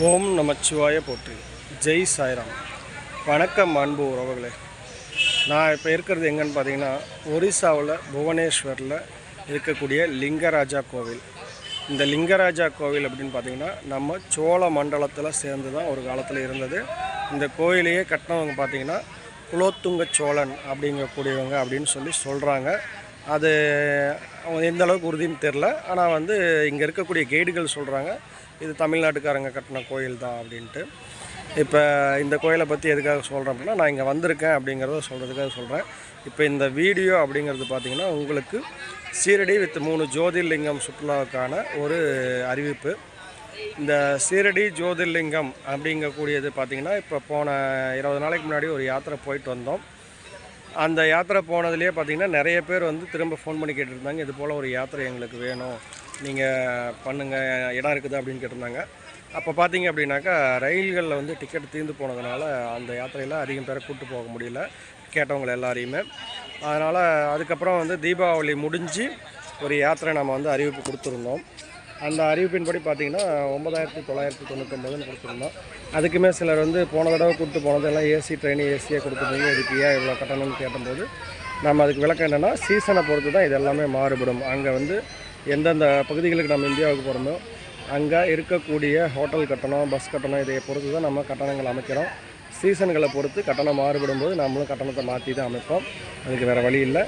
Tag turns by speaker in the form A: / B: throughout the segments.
A: ஓம் நமச்சிவாய போற்றி. ஜெய் சாய்ராம். வணக்கம் அன்பு உறவுகளே. நான் இப்போ இருக்கிறது எங்கன்னு பார்த்தீங்கன்னா ஒரிசாவில் புவனேஸ்வரில் இருக்கக்கூடிய லிங்கராஜா கோவில். இந்த லிங்கராஜா கோவில் அப்படின்னு பார்த்தீங்கன்னா நம்ம சோழ மண்டலத்தில் சேர்ந்து தான் ஒரு காலத்தில் இருந்தது. இந்த கோயிலையே கட்டினவங்க பார்த்தீங்கன்னா குலோத்துங்க சோழன் அப்படிங்கக்கூடியவங்க அப்படின்னு சொல்லி சொல்கிறாங்க அது அவங்க எந்த அளவுக்கு உறுதின்னு தெரில ஆனால் வந்து இங்கே இருக்கக்கூடிய கைடுகள் சொல்கிறாங்க இது தமிழ்நாட்டுக்காரங்க கட்டின கோயில் தான் அப்படின்ட்டு. இப்போ இந்த கோயிலை பற்றி எதுக்காக சொல்கிறேன் அப்படின்னா நான் இங்கே வந்திருக்கேன் அப்படிங்கிறத சொல்கிறதுக்காக சொல்கிறேன் இப்போ இந்த வீடியோ அப்படிங்கிறது பார்த்திங்கன்னா உங்களுக்கு சீரடி வித் மூணு ஜோதிர்லிங்கம் சுற்றுலாவுக்கான ஒரு அறிவிப்பு. இந்த சீரடி ஜோதிர்லிங்கம் அப்படிங்கக்கூடியது பார்த்திங்கன்னா இப்போ போன இருபது நாளைக்கு முன்னாடி ஒரு யாத்திரை போயிட்டு வந்தோம். அந்த யாத்திரை போனதுலேயே பார்த்தீங்கன்னா நிறைய பேர் வந்து திரும்ப ஃபோன் பண்ணி கேட்டிருந்தாங்க இது போல் ஒரு யாத்திரை எங்களுக்கு வேணும். நீங்கள் பண்ணுங்கள் இடம் இருக்குது அப்படின்னு கேட்டிருந்தாங்க. அப்போ பார்த்தீங்க அப்படின்னாக்கா ரயில்களில் வந்து டிக்கெட் தீர்ந்து போனதுனால அந்த யாத்திரையில் அதிகம் பேரை கூப்பிட்டு போக முடியல கேட்டவங்க எல்லாரையுமே. அதனால் அதுக்கப்புறம் வந்து தீபாவளி முடிஞ்சு ஒரு யாத்திரை நம்ம வந்து அறிவிப்பு கொடுத்துருந்தோம். அந்த அறிவிப்பின்படி பார்த்தீங்கன்னா ஒன்பதாயிரத்தி தொள்ளாயிரத்தி தொண்ணூத்தொம்பதுன்னு கொடுத்துருந்தோம். அதுக்குமே சிலர் வந்து போன தடவை கூப்பிட்டு போனதெல்லாம் ஏசி ட்ரெயின் ஏசியாக கொடுத்துருந்தீங்க இதுக்கு ஏன் இவ்வளோ கட்டணம்னு கேட்டபோது நம்ம அதுக்கு விளக்கம் என்னென்னா சீசனை பொறுத்து தான் இது எல்லாமே மாறுபடும். அங்கே வந்து எந்தெந்த பகுதிகளுக்கு நம்ம இந்தியாவுக்கு போகிறோமோ அங்கே இருக்கக்கூடிய ஹோட்டல் கட்டணம் பஸ் கட்டணம் இதை பொறுத்து தான் நம்ம கட்டணங்கள் அமைக்கிறோம். சீசன்களை பொறுத்து கட்டணம் மாறுபடும் போது நம்மளும் கட்டணத்தை மாற்றி தான் அமைப்போம். அதுக்கு வேறு வழி இல்லை.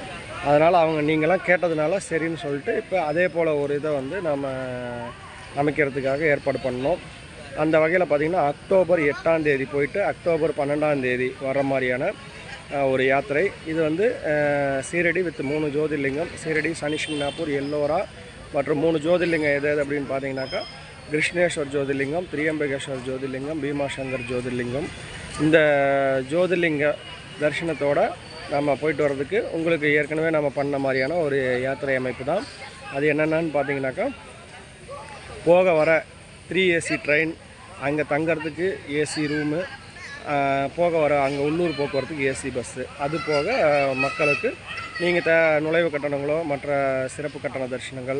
A: அதனால் அவங்க நீங்களாம் கேட்டதுனால சரின்னு சொல்லிட்டு இப்போ அதே போல் ஒரு இதை வந்து நம்ம அமைக்கிறதுக்காக ஏற்பாடு பண்ணோம். அந்த வகையில் பார்த்திங்கன்னா அக்டோபர் எட்டாம் தேதி போயிட்டு அக்டோபர் பன்னெண்டாம் தேதி வர மாதிரியான ஒரு யாத்திரை. இது வந்து சீரடி வித் மூணு ஜோதிர்லிங்கம் சீரடி சனிஷிங்நாப்பூர் எல்லோரா மற்றும் மூணு ஜோதிர்லிங்கம் எது எது அப்படின்னு பார்த்தீங்கன்னாக்கா கிருஷ்ணேஸ்வர் ஜோதிர்லிங்கம் திரியம்பகேஸ்வர் ஜோதிர்லிங்கம் பீமாசங்கர் ஜோதிர்லிங்கம். இந்த ஜோதிர்லிங்க தரிசனத்தோட நம்ம போயிட்டு வர்றதுக்கு உங்களுக்கு ஏற்கனவே நம்ம பண்ண மாதிரியான ஒரு யாத்திரை அமைப்பு தான். அது என்னென்னு பார்த்தீங்கன்னாக்கா போக வர த்ரீ ஏசி ட்ரெயின் அங்கே தங்கிறதுக்கு ஏசி ரூமு போக வர அங்கே உள்ளூர் போக்குவரத்துக்கு ஏசி பஸ்ஸு அது போக மக்களுக்கு நீங்கள் த நுழைவு கட்டணங்களோ மற்ற சிறப்பு கட்டண தரிசனங்கள்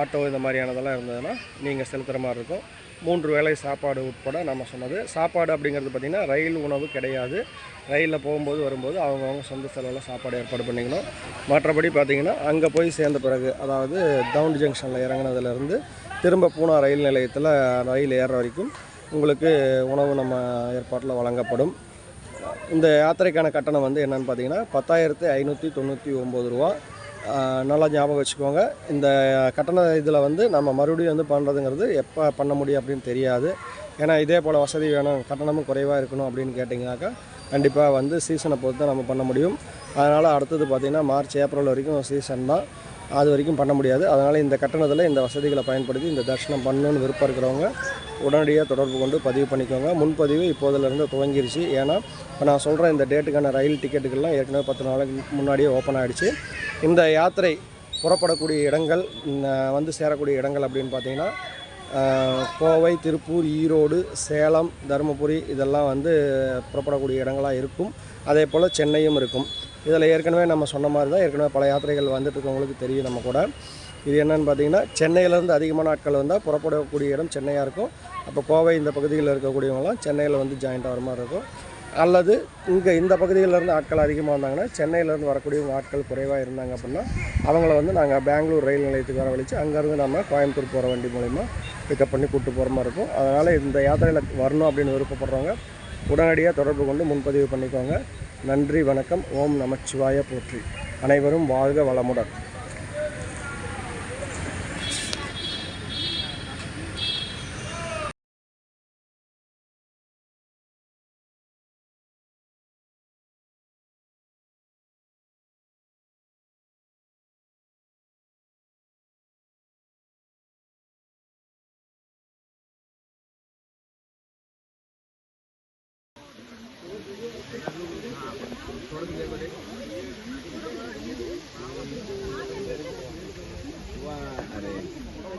A: ஆட்டோ இந்த மாதிரியானதெல்லாம் இருந்ததுன்னா நீங்கள் செலுத்துகிற மாதிரி இருக்கும். மூன்று வேளை சாப்பாடு உட்பட நம்ம சொன்னது. சாப்பாடு அப்படிங்கிறது பார்த்திங்கன்னா ரயில் உணவு கிடையாது. ரயிலில் போகும்போது வரும்போது அவங்கவுங்க சொந்த செலவில் சாப்பாடு ஏற்பாடு பண்ணிக்கணும். மற்றபடி பார்த்திங்கன்னா அங்கே போய் சேர்ந்த பிறகு அதாவது தவுண்ட் ஜங்ஷனில் இறங்கினதுலேருந்து திரும்ப பூனா ரயில் நிலையத்தில் ரயில் ஏற வரைக்கும் உங்களுக்கு உணவு நம்ம ஏற்பாட்டில் வழங்கப்படும். இந்த யாத்திரைக்கான கட்டணம் வந்து என்னென்னு பார்த்தீங்கன்னா பத்தாயிரத்து ஐநூற்றி தொண்ணூற்றி ஒம்பது ரூபா. நல்லா ஞாபகம் வச்சுக்கோங்க. இந்த கட்டண இதில் வந்து நம்ம மறுபடியும் வந்து பண்ணுறதுங்கிறது எப்போ பண்ண முடியும் அப்படின்னு தெரியாது. ஏன்னா இதே போல் வசதி வேணும் கட்டணமும் குறைவாக இருக்கணும் அப்படின்னு கேட்டிங்கனாக்கா கண்டிப்பாக வந்து சீசனை பொறுத்து தான் நம்ம பண்ண முடியும். அதனால் அடுத்தது பார்த்திங்கன்னா மார்ச் ஏப்ரல் வரைக்கும் சீசன் தான். அது வரைக்கும் பண்ண முடியாது. அதனால் இந்த கட்டணத்தில் இந்த வசதிகளை பயன்படுத்தி இந்த தரிசனம் பண்ணணும்னு விருப்பம் இருக்கிறவங்க உடனடியாக தொடர்பு கொண்டு பதிவு பண்ணிக்கோங்க. முன்பதிவு இப்போதிலிருந்து துவங்கிருச்சு. ஏன்னா இப்போ நான் சொல்கிற இந்த டேட்டுக்கான ரயில் டிக்கெட்டுகள்லாம் ஏற்கனவே பத்து நாளைக்கு முன்னாடியே ஓப்பன் ஆகிடுச்சு இந்த யாத்திரை புறப்படக்கூடிய இடங்கள் வந்து சேரக்கூடிய இடங்கள் அப்படின்னு பார்த்தீங்கன்னா கோவை திருப்பூர் ஈரோடு சேலம் தருமபுரி இதெல்லாம் வந்து புறப்படக்கூடிய இடங்களாக இருக்கும். அதே போல் சென்னையும் இருக்கும். இதில் ஏற்கனவே நம்ம சொன்ன மாதிரி தான் ஏற்கனவே பல யாத்திரைகள் வந்துட்டுருக்கவங்களுக்கு தெரியும் நம்ம கூட. இது என்னன்னு பார்த்தீங்கன்னா சென்னையிலேருந்து அதிகமான ஆட்கள் வந்தால் புறப்படக்கூடிய இடம் சென்னையாக இருக்கும். அப்போ கோவை இந்த பகுதியில் இருக்கக்கூடியவங்களாம் சென்னையில் வந்து ஜாயிண்ட் ஆகிற மாதிரி இருக்கும். அல்லது இங்கே இந்த பகுதியிலேருந்து ஆட்கள் அதிகமாக வந்தாங்கன்னா சென்னையிலேருந்து வரக்கூடியவங்க ஆட்கள் குறைவாக இருந்தாங்க அப்படின்னா அவங்கள வந்து நாங்கள் பெங்களூர் ரயில் நிலையத்துக்கு வரவழைச்சு அங்கேருந்து நம்ம கோயம்புத்தூர் போகிற வண்டி மூலிமா பிக்கப் பண்ணி கூப்பிட்டு போகிற மாதிரி இருக்கும். அதனால் இந்த யாத்திரையில் வரணும் அப்படின்னு விருப்பப்படுறவங்க உடனடியாக தொடர்பு கொண்டு முன்பதிவு பண்ணிக்கோங்க. நன்றி வணக்கம். ஓம் நமச்சிவாய போற்றி. அனைவரும் வாழ்க வளமுடன்.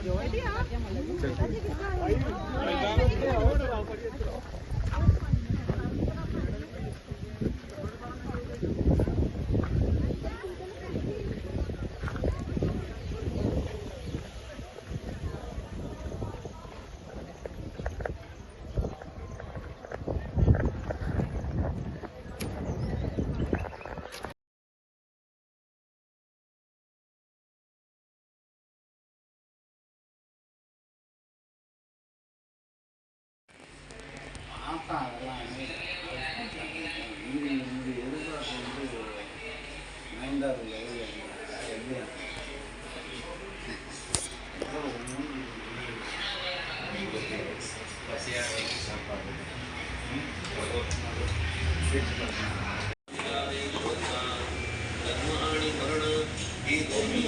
A: Thank you.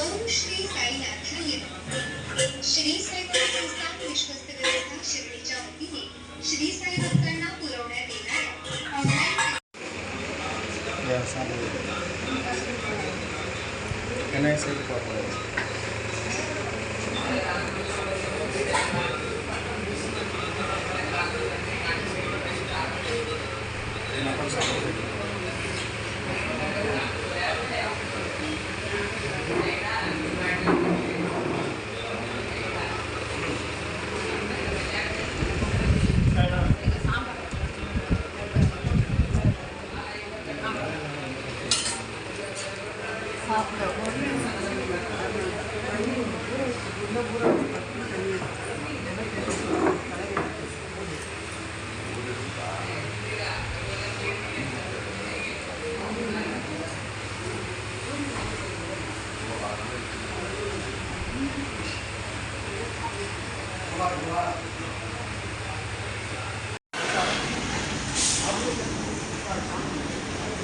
B: ओम श्री साईनाथाय श्री साई संस्थान विश्वस्त व्यवस्था शिर्डीच्या वतीने श्री साई भक्तांना पुरवण्यात येणाऱ्या ऑनलाईन
C: व्यवसाय Thank you.